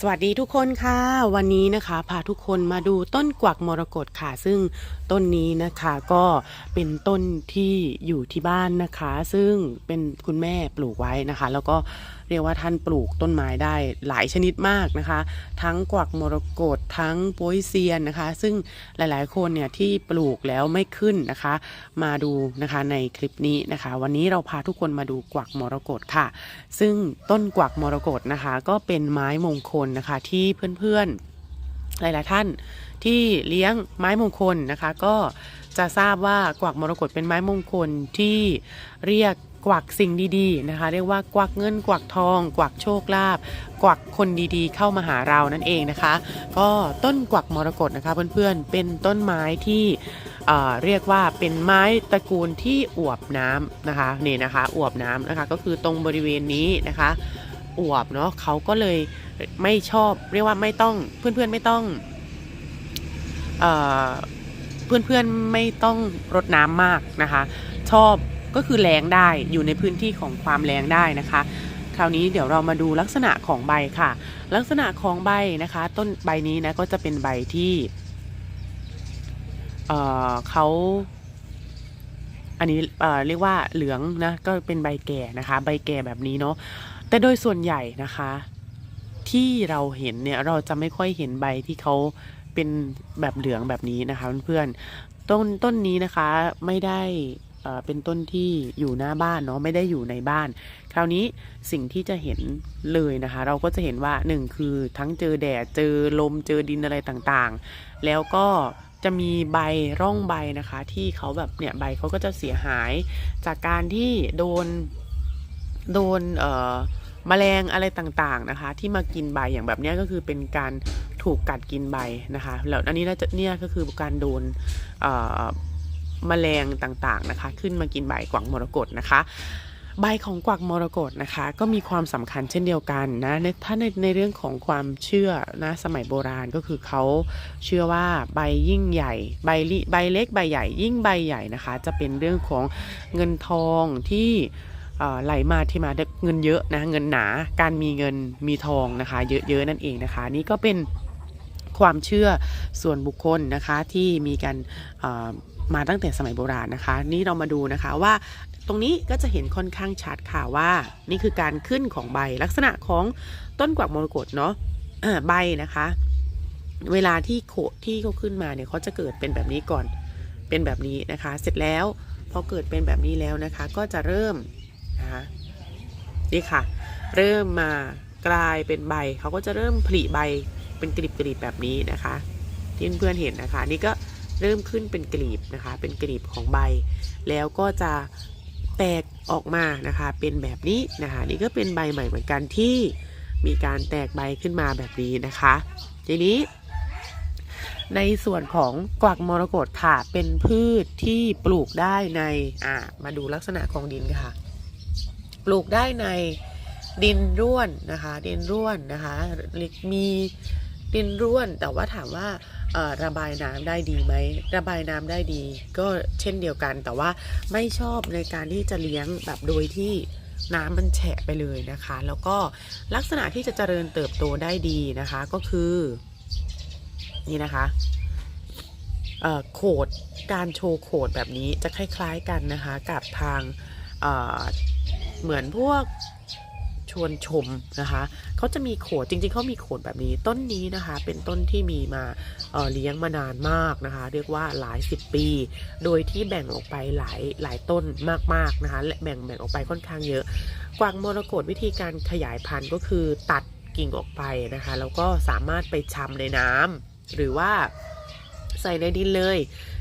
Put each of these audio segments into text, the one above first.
สวัสดีทุกคนค่ะ วันนี้นะคะพาทุกคนมาดูต้นกวักมรกตค่ะ ซึ่งต้นนี้นะคะก็เป็นต้นที่อยู่ที่บ้านนะคะ ซึ่งเป็นคุณแม่ปลูกไว้นะคะ แล้วก็ เรียกว่าท่านปลูกต้นไม้ได้หลายชนิดมากนะคะ ทั้งกวักมรกตทั้งโปยเซียนนะคะ ซึ่งหลายๆ คนเนี่ยที่ปลูกแล้วไม่ขึ้นนะคะ มาดูนะคะในคลิปนี้นะคะ วันนี้เราพาทุกคนมาดูกวักมรกตค่ะ ซึ่งต้นกวักมรกตนะคะ ก็เป็นไม้มงคลนะคะที่เพื่อนๆหลายๆท่านที่เลี้ยงไม้มงคลนะคะ ก็จะทราบว่ากวักมรกตเป็นไม้มงคลที่เรียก กวักสิ่งดีๆนะคะ เรียกว่ากวักเงินกวักทอง กวักโชคลาภกวักคนดีๆ เข้ามาหาเรานั่นเองนะคะ ก็ต้นกวักมรกตนะคะเพื่อนๆเป็นต้นไม้ที่เอ่อเรียกว่าเป็นไม้ตระกูลที่อวบน้ำนะคะนี่นะคะอวบน้ำนะคะก็คือตรงบริเวณนี้นะคะอวบเนาะเขาก็เลยไม่ชอบเรียกว่าไม่ต้องเพื่อนๆไม่ต้องเพื่อนๆไม่ต้องรดน้ำมากนะคะ ชอบ ก็คือแรงได้อยู่ในพื้นที่ของความแรงได้นะคะ คราวนี้เดี๋ยวเรามาดูลักษณะของใบค่ะ ลักษณะของใบนะคะ ต้นใบนี้นะก็จะเป็นใบที่เเขาอันนี้เเรียกว่าเหลืองนะก็เป็นใบแก่นะคะ ใบแก่แบบนี้เนาะแต่โดยส่วนใหญ่นะคะ ที่เราเห็นเนี่ยเราจะไม่ค่อยเห็นใบที่เขาเป็นแบบเหลืองแบบนี้นะคะเพื่อนๆต้นต้นนี้นะคะไม่ได้ เป็นต้นที่อยู่หน้าบ้านเนาะไม่ได้อยู่ในบ้าน คราวนี้สิ่งที่จะเห็นเลยนะคะ เราก็จะเห็นว่าหนึ่งคือทั้งเจอแดดเจอลมเจอดินอะไรต่างๆ แล้วก็จะมีใบร่องใบนะคะ ที่เขาแบบเนี่ยใบเขาก็จะเสียหาย จากการที่โดนโดนเอ่อแมลงอะไรต่างๆนะคะ ที่มากินใบอย่างแบบนี้ก็คือเป็นการถูกกัดกินใบนะคะแล้วอันนี้น่าจะเนี่ยก็คือการโดน เอ่อแมลงต่างๆนะคะ ขึ้นมากินใบกวักมรกตนะคะใบของกวักมรกตนะคะ ก็มีความสำคัญเช่นเดียวกันนะถ้าในในเรื่องของความเชื่อนะสมัยโบราณก็คือเขาเชื่อว่าใบยิ่งใหญ่ใบลิใบเล็กใบใหญ่ ยิ่งใบใหญ่นะคะ จะเป็นเรื่องของเงินทองที่ไหลมาที่มาเงินเยอะนะเงินหนาการมีเงินมีทองนะคะ เยอะๆนั่นเองนะคะ นี่ก็เป็นความเชื่อส่วนบุคคลนะคะที่มีการ มาตั้งแต่สมัยโบราณนะคะ นี่เรามาดูนะคะว่าตรงนี้ก็จะเห็นค่อนข้างชัดค่ะว่า นี่คือการขึ้นของใบลักษณะของต้นกวักมรกตเนาะใบนะคะ เวลาที่โขที่เขาขึ้นมาเนี่ยเขาจะเกิดเป็นแบบนี้ก่อนเป็นแบบนี้นะคะ เสร็จแล้วพอเกิดเป็นแบบนี้แล้วนะคะ ก็จะเริ่มนะคะนี่ค่ะ เริ่มมากลายเป็นใบเขาก็จะเริ่มผลิใบเป็นกลีบๆแบบนี้นะคะที่เพื่อนๆเห็นนะคะ นี่ก็ เริ่มขึ้นเป็นกลีบนะคะ เป็นกลีบของใบ แล้วก็จะแตกออกมานะคะ เป็นแบบนี้นะคะ นี่ก็เป็นใบใหม่เหมือนกันที่มีการแตกใบขึ้นมาแบบนี้นะคะ ทีนี้ ในส่วนของกวักมรกตค่ะ เป็นพืชที่ปลูกได้ในอ่ามาดูลักษณะของดินค่ะ ปลูกได้ในดินร่วนนะคะ ดินร่วนนะคะมีดินร่วนแต่ว่าถามว่า ระบายน้ำได้ดีไหมระบายน้ำได้ดี ก็เช่นเดียวกัน แต่ว่าไม่ชอบในการที่จะเลี้ยงแบบโดยที่น้ำมันแฉะไปเลยนะคะ แล้วก็ลักษณะที่จะเจริญเติบโตได้ดีนะคะก็คือ นี่นะคะโขดการโชว์โขดแบบนี้จะคล้าย ๆกันนะคะ กับทางเเหมือนพวก วนชมนะคะเขาจะมีโขดจริง ๆเขามีโขดแบบนี้ต้นนี้นะคะ เป็นต้นที่มีมาเเลี้ยงมานานมากนะคะ เรียกว่าหลายสิบปี โดยที่แบ่งออกไปหลายหลายต้นมากๆนะคะและแบ่งแบ่งออกไปค่อนข้างเยอะ กวางมรกตวิธีการขยายพันธุ์ก็คือตัดกิ่งออกไปนะคะแล้วก็สามารถไปชำในน้ำหรือว่าใส่ในดินเลย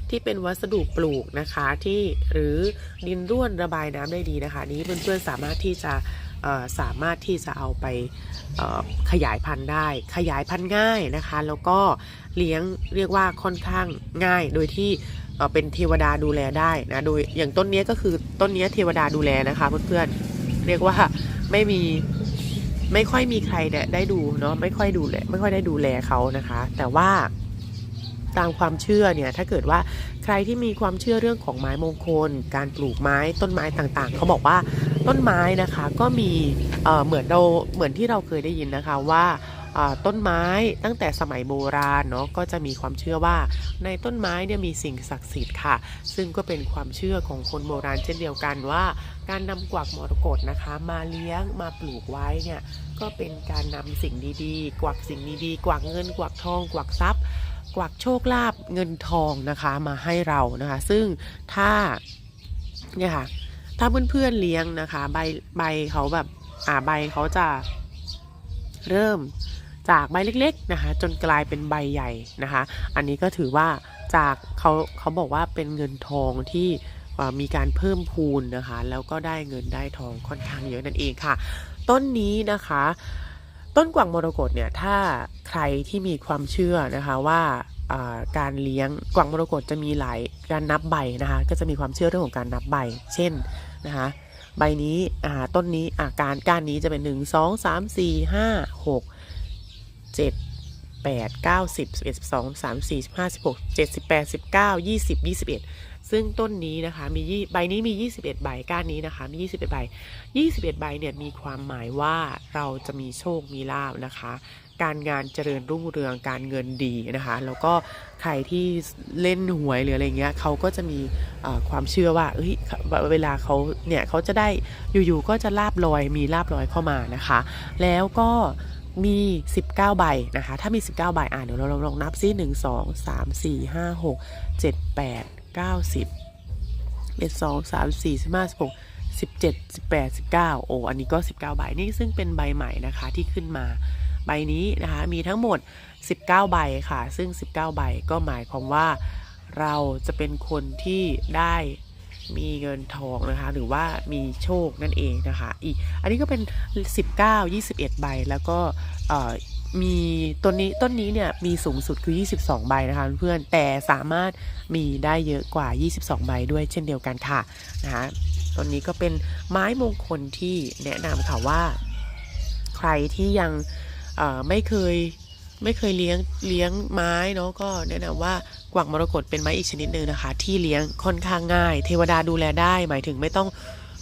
ที่เป็นวัสดุปลูกนะคะที่หรือดินร่วนระบายน้ำได้ดีนะคะ นี้เพื่อนๆสามารถที่จะ สามารถที่จะเอาไปขยายพันธุ์ได้ ขยายพันธุ์ง่ายนะคะ แล้วก็เลี้ยงเรียกว่าค่อนข้างง่าย โดยที่เป็นเทวดาดูแลได้นะโดยอย่างต้นนี้ก็คือต้นนี้เทวดาดูแลนะคะเพื่อนๆเรียกว่าไม่มีไม่ค่อยมีใครเนี่ยได้ดูเนาะไม่ค่อยดูแลไม่ค่อยได้ดูแลเขานะคะ แต่ว่า ตามความเชื่อเนี่ยถ้าเกิดว่าใครที่มีความเชื่อเรื่องของไม้มงคล การปลูกไม้ต้นไม้ต่างๆ เขาบอกว่าต้นไม้นะคะก็มีเเหมือนเราเหมือนที่เราเคยได้ยินนะคะว่าต้นไม้ตั้งแต่สมัยโบราณเนาะก็จะมีความเชื่อว่าในต้นไม้เนี่ยมีสิ่งศักดิ์สิทธิ์ค่ะ ซึ่งก็เป็นความเชื่อของคนโบราณเช่นเดียวกันว่า การนำกวักมรกตนะคะ มาเลี้ยงมาปลูกไว้เนี่ยก็เป็นการนำสิ่งดีๆ กวักสิ่งดีๆ กวักเงินกวักทองกวักทรัพย กวักโชคลาภเงินทองนะคะมาให้เรานะคะ ซึ่งถ้าเนี่ยค่ะ ถ้าเพื่อนๆเลี้ยงนะคะ ใบใบเขาแบบอ่าใบเขาจะเริ่มจากใบเล็กๆนะคะ จนกลายเป็นใบใหญ่นะคะ อันนี้ก็ถือว่าจากเขาเขาบอกว่าเป็นเงินทองที่มีการเพิ่มพูนนะคะ แล้วก็ได้เงินได้ทองค่อนข้างเยอะนั่นเองค่ะ ต้นนี้นะคะ ต้นกวางมรกตเนี่ยถ้าใครที่มีความเชื่อนะคะว่าการเลี้ยงกวางมรกตจะมีหลายการนับใบนะคะก็จะมีความเชื่อเรื่องของการนับใบ เช่นนะคะใบนี้ต้นนี้อาการก้านนี้จะเป็น 1 2 3 4 5 6 7 8 9 10 11 12 13 14 15 16 17 18 19 20 21 ซึ่งต้นนี้นะคะมียี่ใบนี้มี 21 ใบก้านนี้นะคะมี 21 ใบ 21 ใบเนี่ยมีความหมายว่าเราจะมีโชคมีลาบนะคะ การงานเจริญรุ่งเรืองการเงินดีนะคะ แล้วก็ใครที่เล่นหวยหรืออะไรเงี้ยเขาก็จะมีความเชื่อว่าเฮ้ยเวลาเขาเนี่ยเขาจะได้อยู่ๆก็จะลาบลอยมีลาบลอยเข้ามานะคะ แล้วก็ มี 19 ใบนะคะ ถ้ามี 19 ใบอ่าเดี๋ยวเราลองนับซิ1 2 3 4 5 6 7 8 9 10 1 2 3 4 5 16 17 18 19 โอ้อันนี้ก็ 19 ใบนี่ซึ่งเป็นใบใหม่นะคะที่ขึ้นมาใบนี้นะคะมีทั้งหมด 19 ใบค่ะ ซึ่ง 19 ใบก็หมายความว่าเราจะเป็นคนที่ได้ มีเงินทองนะคะ หรือว่ามีโชคนั่นเองนะคะ อีก อันนี้ก็เป็น 19 21 ใบ แล้วก็มีต้นนี้ต้นนี้เนี่ยมีสูงสุดคือ 22 ใบนะคะเพื่อน แต่สามารถมีได้เยอะกว่า 22 ใบด้วยเช่นเดียวกันค่ะนะคะต้นนี้ก็เป็นไม้มงคลที่แนะนำค่ะว่า ใครที่ยังไม่เคย ไม่เคยเลี้ยงเลี้ยงไม้เนาะก็แนะนำว่ากวักมรกตเป็นไม้อีกชนิดหนึ่งนะคะ ที่เลี้ยงค่อนข้างง่าย เทวดาดูแลได้ หมายถึงไม่ต้อง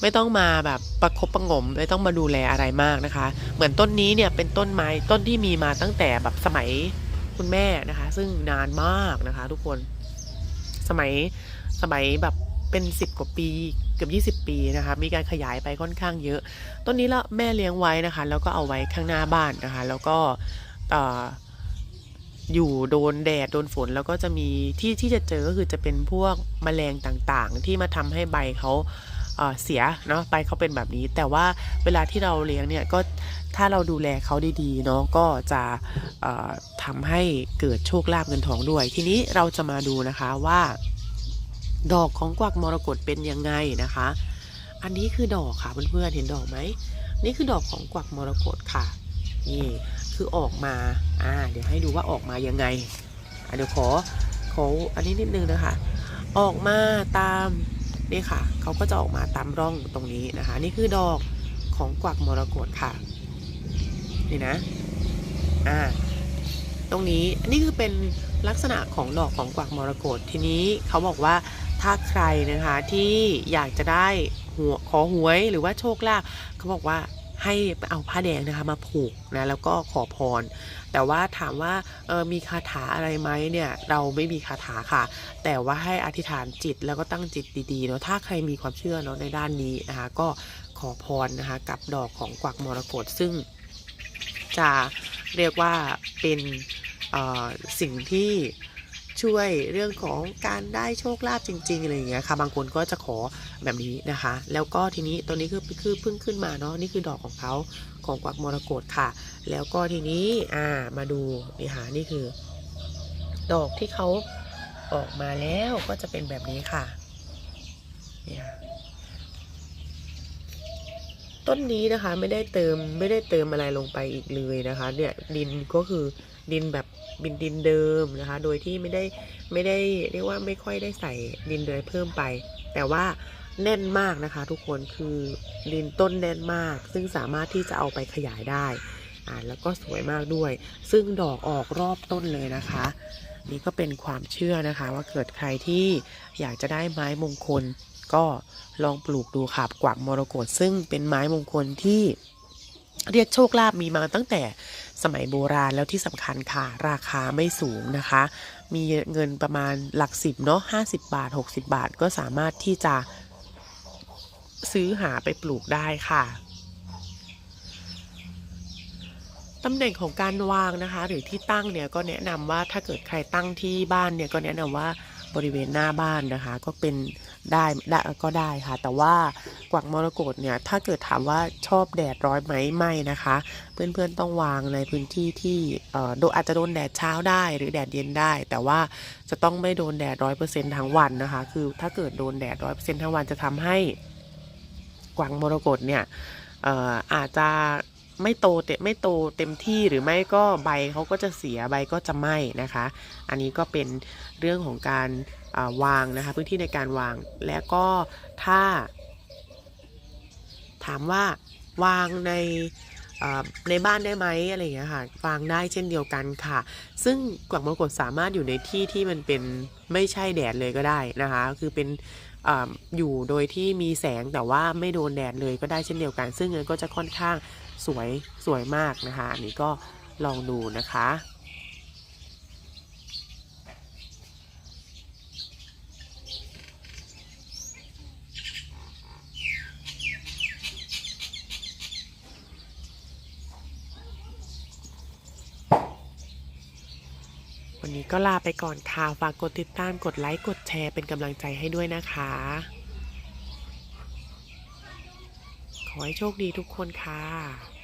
ไม่ต้องมาแบบประคบประงมไม่ต้องมาดูแลอะไรมากนะคะ เหมือนต้นนี้เนี่ยเป็นต้นไม้ต้นที่มีมาตั้งแต่แบบสมัยคุณแม่นะคะ ซึ่งนานมากนะคะ ทุกคนสมัยสมัยแบบเป็น 10 กว่าปีเกือบ20 ปีนะคะ มีการขยายไปค่อนข้างเยอะ ต้นนี้ละแม่เลี้ยงไว้นะคะ แล้วก็เอาไว้ข้างหน้าบ้านนะคะ แล้วก็เอ่อ อยู่โดนแดดโดนฝนแล้วก็จะมีที่ที่จะเจอก็คือจะเป็นพวกแมลงต่างๆ ที่มาทำให้ใบเขาเอ่อเสียเนาะใบเขาเป็นแบบนี้ แต่ว่าเวลาที่เราเลี้ยงเนี่ยก็ถ้าเราดูแลเขาดีๆเนาะก็จะเอ่อทำให้เกิดโชคลาภเงินทองด้วย ทีนี้เราจะมาดูนะคะว่า ดอกของกวักมรกตเป็นยังไงนะคะ อันนี้คือดอกค่ะเพื่อนๆเห็นดอกไหมนี่คือดอกของกวักมรกตค่ะนี่ คือออกมา อ่า เดี๋ยวให้ดูว่าออกมายังไง อะเดี๋ยวขอขออันนี้นิดนึงนะคะ ออกมาตามนี่ค่ะ เขาก็จะออกมาตามร่องตรงนี้นะคะ นี่คือดอกของกวักมรกตค่ะ นี่นะ อ่า ตรงนี้อันนี้คือเป็นลักษณะของดอกของกวักมรกตทีนี้เขาบอกว่าถ้าใครนะคะที่อยากจะได้หัวขอหวยหรือว่าโชคลาภเขาบอกว่า ให้เอาผ้าแดงนะคะมาผูกนะแล้วก็ขอพร แต่ว่าถามว่าออมีคาถาอะไรไหมเนี่ยเราไม่มีคาถาค่ะ แต่ว่าให้อธิษฐานจิตแล้วก็ตั้งจิตดีๆเนาะถ้าใครมีความเชื่อเนาะในด้านนี้นะคะก็ขอพรนะคะกับดอกของกวักมรกตซึ่งจะเรียกว่าเป็นออสิ่งที่ ช่วยเรื่องของการได้โชคลาภจริงๆอะไรอย่างเงี้ยค่ะ บางคนก็จะขอแบบนี้นะคะ แล้วก็ทีนี้ตัวนี้คือคือเพิ่งขึ้นมาเนาะนี่คือดอกของเขาของกวักมรกตค่ะ แล้วก็ทีนี้อ่ามาดูนี่ค่ะนี่คือ ดอกที่เขาออกมาแล้วก็จะเป็นแบบนี้ค่ะเนี่ยต้นนี้นะคะไม่ได้เติมไม่ได้เติมอะไรลงไปอีกเลยนะคะ เนี่ยดินก็คือ ดินแบบบินดินเดิมนะคะ โดยที่ไม่ได้ไม่ได้เรียกว่าไม่ค่อยได้ใส่ดินเลยเพิ่มไป แต่ว่าแน่นมากนะคะ ทุกคนคือดินต้นแน่นมาก ซึ่งสามารถที่จะเอาไปขยายได้อ่าแล้วก็สวยมากด้วย ซึ่งดอกออกรอบต้นเลยนะคะ นี่ก็เป็นความเชื่อนะคะ ว่าเกิดใครที่อยากจะได้ไม้มงคล ก็ลองปลูกดูค่ะกวักมรกตซึ่งเป็นไม้มงคลที่เรียกโชคลาภมีมาตั้งแต่ สมัยโบราณแล้วที่สำคัญค่ะ ราคาไม่สูงนะคะ มีเงินประมาณหลักสิบเนาะ50บาท60บาทก็สามารถที่จะซื้อหาไปปลูกได้ค่ะตำแหน่งของการวางนะคะ หรือที่ตั้งเนี่ยก็แนะนำว่าถ้าเกิดใครตั้งที่บ้านเนี่ยก็แนะนำว่า บริเวณหน้าบ้านนะคะ ก็เป็นได้ได้ก็ได้ค่ะ แต่ว่ากวักมรกตเนี่ยถ้าเกิดถามว่าชอบแดดร้อนไหมไม่นะคะ เพื่อนๆต้องวางในพื้นที่ที่เอ่อโดอาจจะโดนแดดเช้าได้หรือแดดเย็นได้ แต่ว่าจะต้องไม่โดนแดดร้อยเปอร์เซ็นทั้งวันนะคะ คือถ้าเกิดโดนแดดร้อยเปอร์เซ็นทั้งวันจะทำให้กวางมรกตเนี่ยเอ่ออาจจะ ไม่โตเต็มไม่โตเต็มที่หรือไม่ก็ใบเขาก็จะเสียใบก็จะไหม้นะคะ อันนี้ก็เป็นเรื่องของการาวางนะคะพื้นที่ในการวางและก็ถ้า ถามว่าวางในในบ้านได้ไหมอะไรอย่างเงี้ยค่ะวางได้เช่นเดียวกันค่ะ ซึ่งกวักมรกตสามารถอยู่ในที่ที่มันเป็นไม่ใช่แดดเลยก็ได้นะคะ คือเป็นออยู่โดยที่มีแสงแต่ว่าไม่โดนแดดเลยก็ได้เช่นเดียวกัน ซึ่งมันก็จะค่อนข้าง สวยสวยมากนะคะอันนี้ก็ลองดูนะคะวันนี้ก็ลาไปก่อนค่ะ ฝากกดติดตาม กดไลค์ กดแชร์เป็นกำลังใจให้ด้วยนะคะ ขอให้โชคดีทุกคนค่ะ